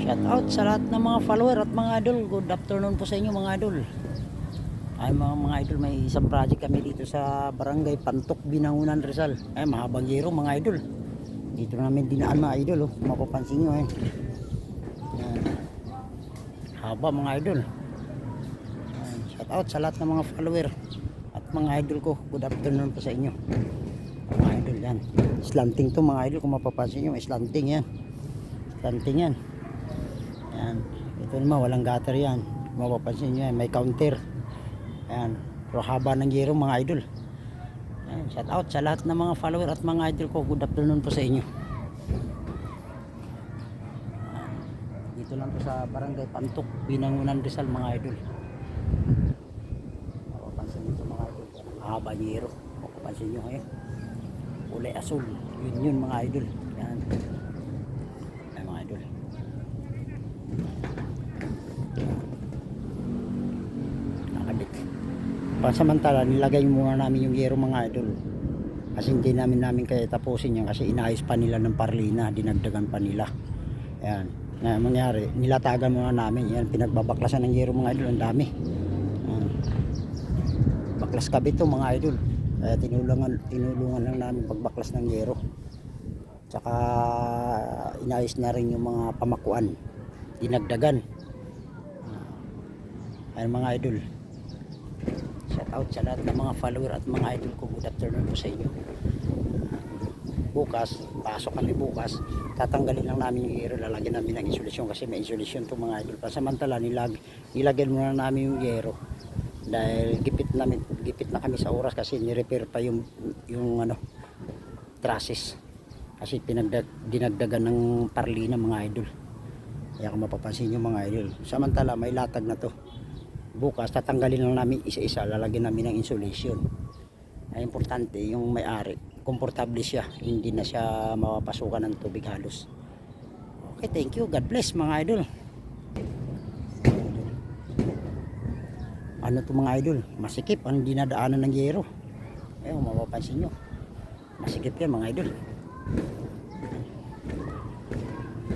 Shout out sa lahat ng mga follower at mga idol. Good afternoon po sa inyo mga idol. Ay mga, mga idol, may isang project kami dito sa barangay Pantok, Binangunan, Rizal. Ay mahabang yero mga idol. Dito namin dinaan mga idol. Oh. Mapapansin nyo eh. Yan. Haba mga idol. Shout out sa lahat ng mga follower at mga idol ko. Good afternoon po sa inyo. Mga idol yan. Slanting to mga idol. Kung mapapansin nyo, slanting yan. Slanting yan. Yan. Ito naman, walang gutter yan. Mapapansin nyo yan, may counter. Yan. Pero haba ng yero mga idol. Yan. Shout out sa lahat ng mga follower at mga idol ko. Good afternoon po sa inyo. Yan. Dito lang po sa barangay Pantok, Binangunan Rizal mga idol. Mapapansin nyo mga idol. Haba ng yero. Mapapansin nyo ngayon. Kulay asul. Yun yun mga idol. Yan. Yan mga idol. nakabit pansamantala nilagay muna namin yung gero mga idol. Kasi hindi namin namin kaya tapusin yan kasi inayos pa nila ng parlina dinagdagan pa nila. Yan na mangyari nilatagan muna namin. Yan pinagbabaklasan ng gero mga idol ang dami. Yan. baklas kabit to mga idol. Kaya tinulungan, tinulungan lang namin pagbaklas ng gero tsaka inayos na rin yung mga pamakuan. Dinagdagan. Ayan mga idol. Out sa lahat ng mga follower at mga idol ko. Good afternoon po sa inyo. Bukas, pasok kami bukas. Tatanggalin lang namin yung yero. Lalagyan namin ng insulasyon kasi may insulasyon to mga idol. Pasamantala, nilag, nilagyan muna namin yung yero. Dahil gipit namin, gipit na kami sa oras kasi ni-repair pa yung, yung ano, trusses. Kasi pinagdag, dinagdagan ng parlina mga idol. Kaya kung mapapansin nyo mga idol. Samantala, may latag na to bukas tatanggalin lang namin isa-isa. Lalagyan namin ng insulation. Ay importante yung may-ari komportable siya. Hindi na siya mapapasukan ng tubig halos. Okay thank you. God bless mga idol. Ano to mga idol? Masikip ang dinadaanan ng yero. Eh mapapansin nyo masikip yan mga idol.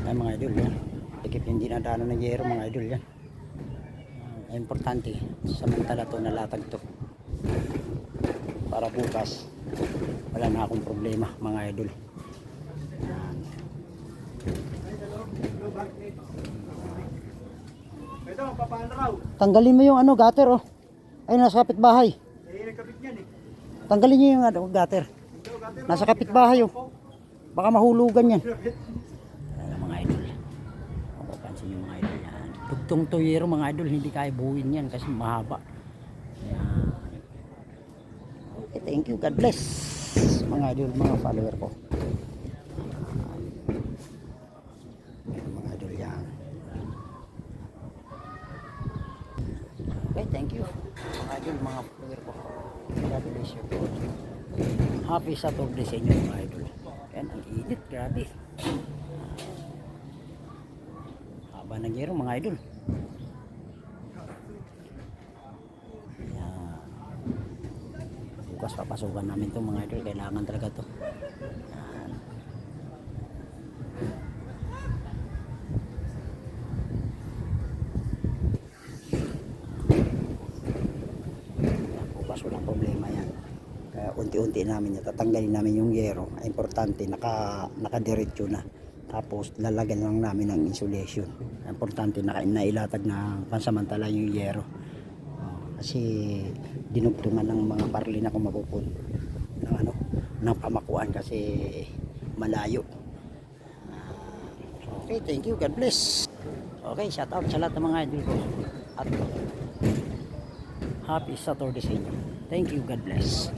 Ay mga idol yan. Sikip yung dinadaanan ng yero mga idol yan ay importante. Samantala to nalatag to. Para bukas wala na akong problema mga idol. Tanggalin mo yung ano gutter oh. Ay nasa kapitbahay. Tanggalin niyo yung ano gutter. Nasa kapitbahay oh. Baka mahulugan yan Ayan, mga idol kung mapapansin yung mga yan dugtong tuyero mga idol hindi kaya buuin yan kasi mahaba. Ayan. okay thank you. God bless mga idol mga follower ko. Mga idol yan. Okay thank you. Mga idol mga follower ko. God bless you happy Saturday sa inyo mga idol. Yan ang init grabe haba ng yero mga idol. Yan bukas papasukan namin to mga idol. Kailangan talaga to. Yan walang problema yan. Kaya unti-unti namin yan tatanggalin namin yung yero importante naka, nakadiretso na tapos lalagyan lang namin ng insulation. Importante na nailatag na pansamantala yung yero. Oh, kasi dinugtungan ng mga parli na kung mapupun ng ano ng pamakuan kasi malayo. Ah, okay thank you. God bless. Okay shout out sa lahat ng mga idol ko. At happy Saturday sa inyo. Thank you. God bless